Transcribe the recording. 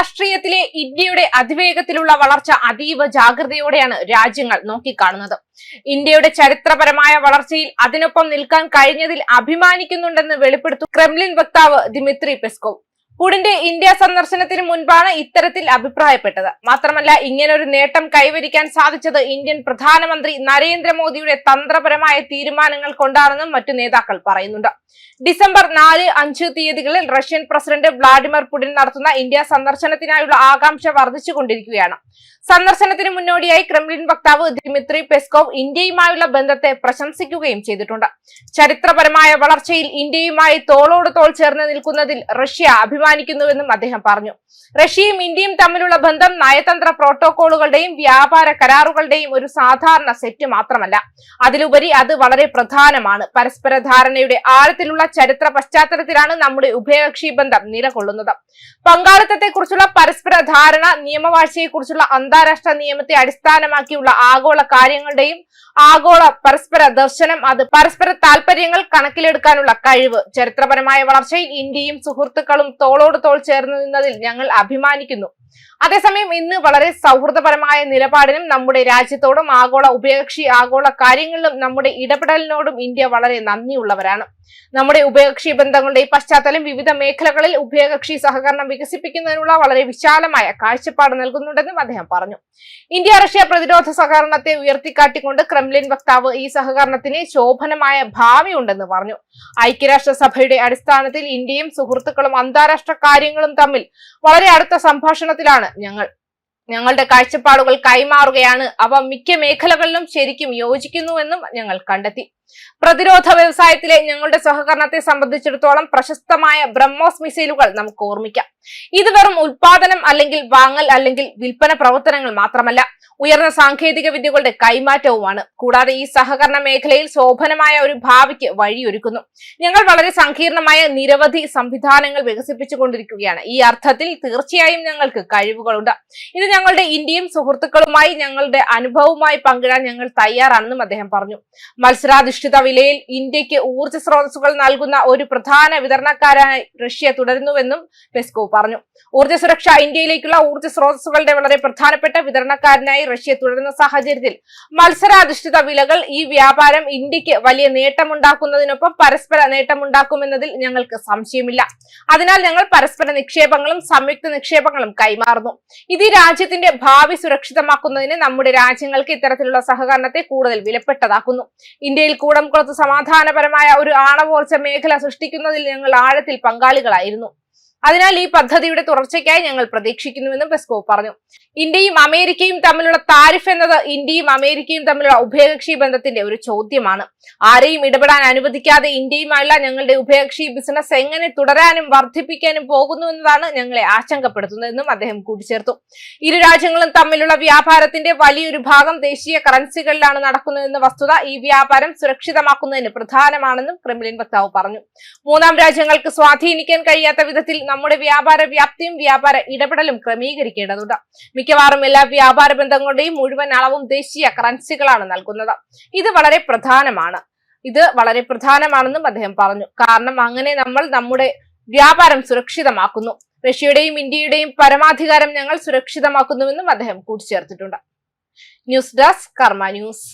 രാഷ്ട്രീയത്തിലെ ഇന്ത്യയുടെ അതിവേഗത്തിലുള്ള വളർച്ച അതീവ ജാഗ്രതയോടെയാണ് രാജ്യങ്ങൾ നോക്കിക്കാണുന്നത്. ഇന്ത്യയുടെ ചരിത്രപരമായ വളർച്ചയിൽ അതിനൊപ്പം നിൽക്കാൻ കഴിഞ്ഞതിൽ അഭിമാനിക്കുന്നുണ്ടെന്ന് വെളിപ്പെടുത്തു ക്രെംലിൻ വക്താവ് ദിമിത്രി പെസ്കോവ്. പുടിന്റെ ഇന്ത്യ സന്ദർശനത്തിന് മുൻപാണ് ഇത്തരത്തിൽ അഭിപ്രായപ്പെട്ടത്. മാത്രമല്ല ഇങ്ങനൊരു നേട്ടം കൈവരിക്കാൻ സാധിച്ചത് ഇന്ത്യൻ പ്രധാനമന്ത്രി നരേന്ദ്രമോദിയുടെ തന്ത്രപരമായ തീരുമാനങ്ങൾ കൊണ്ടാണെന്നും മറ്റു നേതാക്കൾ പറയുന്നുണ്ട്. ഡിസംബർ നാല് അഞ്ച് തീയതികളിൽ റഷ്യൻ പ്രസിഡന്റ് വ്ളാഡിമിർ പുടിൻ നടത്തുന്ന ഇന്ത്യ സന്ദർശനത്തിനായുള്ള ആകാംക്ഷ വർദ്ധിച്ചുകൊണ്ടിരിക്കുകയാണ്. സന്ദർശനത്തിന് മുന്നോടിയായി ക്രെംലിൻ വക്താവ് ദിമിത്രി പെസ്കോവ് ഇന്ത്യയുമായുള്ള ബന്ധത്തെ പ്രശംസിക്കുകയും ചെയ്തിട്ടുണ്ട്. ചരിത്രപരമായ വളർച്ചയിൽ ഇന്ത്യയുമായി തോളോട് തോൾ ചേർന്ന് നിൽക്കുന്നതിൽ റഷ്യ അഭിമാനിക്കുന്നുവെന്നും അദ്ദേഹം പറഞ്ഞു. റഷ്യയും ഇന്ത്യയും തമ്മിലുള്ള ബന്ധം നയതന്ത്ര പ്രോട്ടോകോളുകളുടെയും വ്യാപാര കരാറുകളുടെയും ഒരു സാധാരണ സെറ്റ് മാത്രമല്ല. അതിലുപരി അത് വളരെ പ്രധാനമാണ്. പരസ്പര ധാരണയുടെ ആഴത്തിലുള്ള ചരിത്ര പശ്ചാത്തലത്തിലാണ് നമ്മുടെ ഉഭയകക്ഷി ബന്ധം നിലകൊള്ളുന്നത്. പങ്കാളിത്തത്തെക്കുറിച്ചുള്ള പരസ്പര ധാരണ നിയമവാഴ്ചയെക്കുറിച്ചുള്ള അന്താരാഷ്ട്ര നിയമത്തെ അടിസ്ഥാനമാക്കിയുള്ള ആഗോള കാര്യങ്ങളുടെയും ആഗോള പരസ്പര ദർശനം അത് പരസ്പര താല്പര്യങ്ങൾ കണക്കിലെടുക്കാനുള്ള കഴിവ് ചരിത്രപരമായ വളർച്ചയിൽ ഇന്ത്യയും സുഹൃത്തുക്കളും തോളോട് തോൾ ചേർന്ന് നിന്നതിൽ ഞങ്ങൾ അഭിമാനിക്കുന്നു. അതേസമയം ഇന്ന് വളരെ സൗഹൃദപരമായ നിലപാടിനും നമ്മുടെ രാജ്യത്തോടും ആഗോള ഉഭയകക്ഷി ആഗോള കാര്യങ്ങളിലും നമ്മുടെ ഇടപെടലിനോടും ഇന്ത്യ വളരെ നന്ദിയുള്ളവരാണ്. നമ്മുടെ ഉഭയകക്ഷി ബന്ധങ്ങളുടെ പശ്ചാത്തലം വിവിധ മേഖലകളിൽ ഉഭയകക്ഷി സഹകരണം വികസിപ്പിക്കുന്നതിനുള്ള വളരെ വിശാലമായ കാഴ്ചപ്പാട് നൽകുന്നുണ്ടെന്നും അദ്ദേഹം പറഞ്ഞു. ഇന്ത്യ റഷ്യ പ്രതിരോധ സഹകരണത്തെ ഉയർത്തിക്കാട്ടിക്കൊണ്ട് ക്രെംലിൻ വക്താവ് ഈ സഹകരണത്തിന് ശോഭനമായ ഭാവിയുണ്ടെന്ന് പറഞ്ഞു. ഐക്യരാഷ്ട്രസഭയുടെ അടിസ്ഥാനത്തിൽ ഇന്ത്യയും സുഹൃത്തുക്കളും അന്താരാഷ്ട്ര കാര്യങ്ങളും തമ്മിൽ വളരെ അടുത്ത സംഭാഷണത്തിലാണ് ഞങ്ങൾ. ഞങ്ങളുടെ കാഴ്ചപ്പാടുകൾ കൈമാറുകയാണ്. അവ മിക്ക മേഖലകളിലും ശരിക്കും യോജിക്കുന്നുവെന്നും ഞങ്ങൾ കണ്ടെത്തി. പ്രതിരോധ വ്യവസായത്തിലെ ഞങ്ങളുടെ സഹകരണത്തെ സംബന്ധിച്ചിടത്തോളം പ്രശസ്തമായ ബ്രഹ്മോസ് മിസൈലുകൾ നമുക്ക് ഓർമ്മിക്കാം. ഇത് വെറും ഉൽപാദനം അല്ലെങ്കിൽ വാങ്ങൽ അല്ലെങ്കിൽ വിൽപ്പന പ്രവർത്തനങ്ങൾ മാത്രമല്ല ഉയർന്ന സാങ്കേതിക വിദ്യകളുടെ കൈമാറ്റവുമാണ്. കൂടാതെ ഈ സഹകരണ മേഖലയിൽ ശോഭനമായ ഒരു ഭാവിക്ക് വഴിയൊരുക്കുന്നു. ഞങ്ങൾ വളരെ സങ്കീർണമായ നിരവധി സംവിധാനങ്ങൾ വികസിപ്പിച്ചുകൊണ്ടിരിക്കുകയാണ്. ഈ അർത്ഥത്തിൽ തീർച്ചയായും ഞങ്ങൾക്ക് കഴിവുകളുണ്ട്. ഇത് ഞങ്ങളുടെ ഇന്ത്യയും സുഹൃത്തുക്കളുമായി ഞങ്ങളുടെ അനുഭവവുമായി പങ്കിടാൻ ഞങ്ങൾ തയ്യാറാണെന്നും അദ്ദേഹം പറഞ്ഞു. മത്സരാധിഷ്ഠിത വിലയിൽ ഇന്ത്യയ്ക്ക് ഊർജ സ്രോതസ്സുകൾ നൽകുന്ന ഒരു പ്രധാന വിതരണക്കാരായി റഷ്യ തുടരുന്നുവെന്നും പെസ്കോ പറഞ്ഞു. ഊർജ സുരക്ഷ ഇന്ത്യയിലേക്കുള്ള ഊർജ സ്രോതസ്സുകളുടെ വളരെ പ്രധാനപ്പെട്ട വിതരണക്കാരനായി റഷ്യ തുടരുന്ന സാഹചര്യത്തിൽ മത്സരാധിഷ്ഠിത വിലകൾ ഈ വ്യാപാരം ഇന്ത്യയ്ക്ക് വലിയ നേട്ടമുണ്ടാക്കുന്നതിനൊപ്പം പരസ്പര നേട്ടമുണ്ടാക്കുമെന്നതിൽ ഞങ്ങൾക്ക് സംശയമില്ല. അതിനാൽ ഞങ്ങൾ പരസ്പര നിക്ഷേപങ്ങളും സംയുക്ത നിക്ഷേപങ്ങളും കൈമാറുന്നു. ഇത് രാജ്യത്തിന്റെ ഭാവി സുരക്ഷിതമാക്കുന്നതിന് നമ്മുടെ രാജ്യങ്ങൾക്ക് ഇത്തരത്തിലുള്ള സഹകരണത്തെ കൂടുതൽ വിലപ്പെട്ടതാക്കുന്നു. ഇന്ത്യയിൽ കൂടംകുളത്ത് സമാധാനപരമായ ഒരു ആണവോർച്ച മേഖല സൃഷ്ടിക്കുന്നതിൽ ഞങ്ങൾ ആഴത്തിൽ പങ്കാളികളായിരുന്നു. അതിനാൽ ഈ പദ്ധതിയുടെ തുടർച്ചയ്ക്കായി ഞങ്ങൾ പ്രതീക്ഷിക്കുന്നുവെന്നും പെസ്കോ പറഞ്ഞു. ഇന്ത്യയും അമേരിക്കയും തമ്മിലുള്ള താരിഫ് എന്നത് ഇന്ത്യയും അമേരിക്കയും തമ്മിലുള്ള ഉഭയകക്ഷി ബന്ധത്തിന്റെ ഒരു ചോദ്യമാണ്. ആരെയും ഇടപെടാൻ അനുവദിക്കാതെ ഇന്ത്യയുമായുള്ള ഞങ്ങളുടെ ഉഭയകക്ഷി ബിസിനസ് എങ്ങനെ തുടരാനും വർദ്ധിപ്പിക്കാനും പോകുന്നു എന്നതാണ് ഞങ്ങളെ ആശങ്കപ്പെടുത്തുന്നതെന്നും അദ്ദേഹം കൂട്ടിച്ചേർത്തു. ഇരു രാജ്യങ്ങളും തമ്മിലുള്ള വ്യാപാരത്തിന്റെ വലിയൊരു ഭാഗം ദേശീയ കറൻസികളിലാണ് നടക്കുന്നതെന്ന വസ്തുത ഈ വ്യാപാരം സുരക്ഷിതമാക്കുന്നതിന് പ്രധാനമാണെന്നും ക്രെംലിൻ വക്താവ് പറഞ്ഞു. മൂന്നാം രാജ്യങ്ങൾക്ക് സ്വാധീനിക്കാൻ കഴിയാത്ത വിധത്തിൽ നമ്മുടെ വ്യാപാര വ്യാപ്തിയും വ്യാപാര ഇടപെടലും ക്രമീകരിക്കേണ്ടതുണ്ട്. മിക്കവാറും എല്ലാ വ്യാപാര ബന്ധങ്ങളുടെയും മുഴുവൻ അളവും ദേശീയ കറൻസികളാണ് നൽകുന്നത്. ഇത് വളരെ പ്രധാനമാണ്. ഇത് വളരെ പ്രധാനമാണെന്നും അദ്ദേഹം പറഞ്ഞു. കാരണം അങ്ങനെ നമ്മൾ നമ്മുടെ വ്യാപാരം സുരക്ഷിതമാക്കുന്നു. റഷ്യയുടെയും ഇന്ത്യയുടെയും പരമാധികാരം ഞങ്ങൾ സുരക്ഷിതമാക്കുന്നുവെന്നും അദ്ദേഹം കൂട്ടിച്ചേർത്തിട്ടുണ്ട്. News desk Karma news.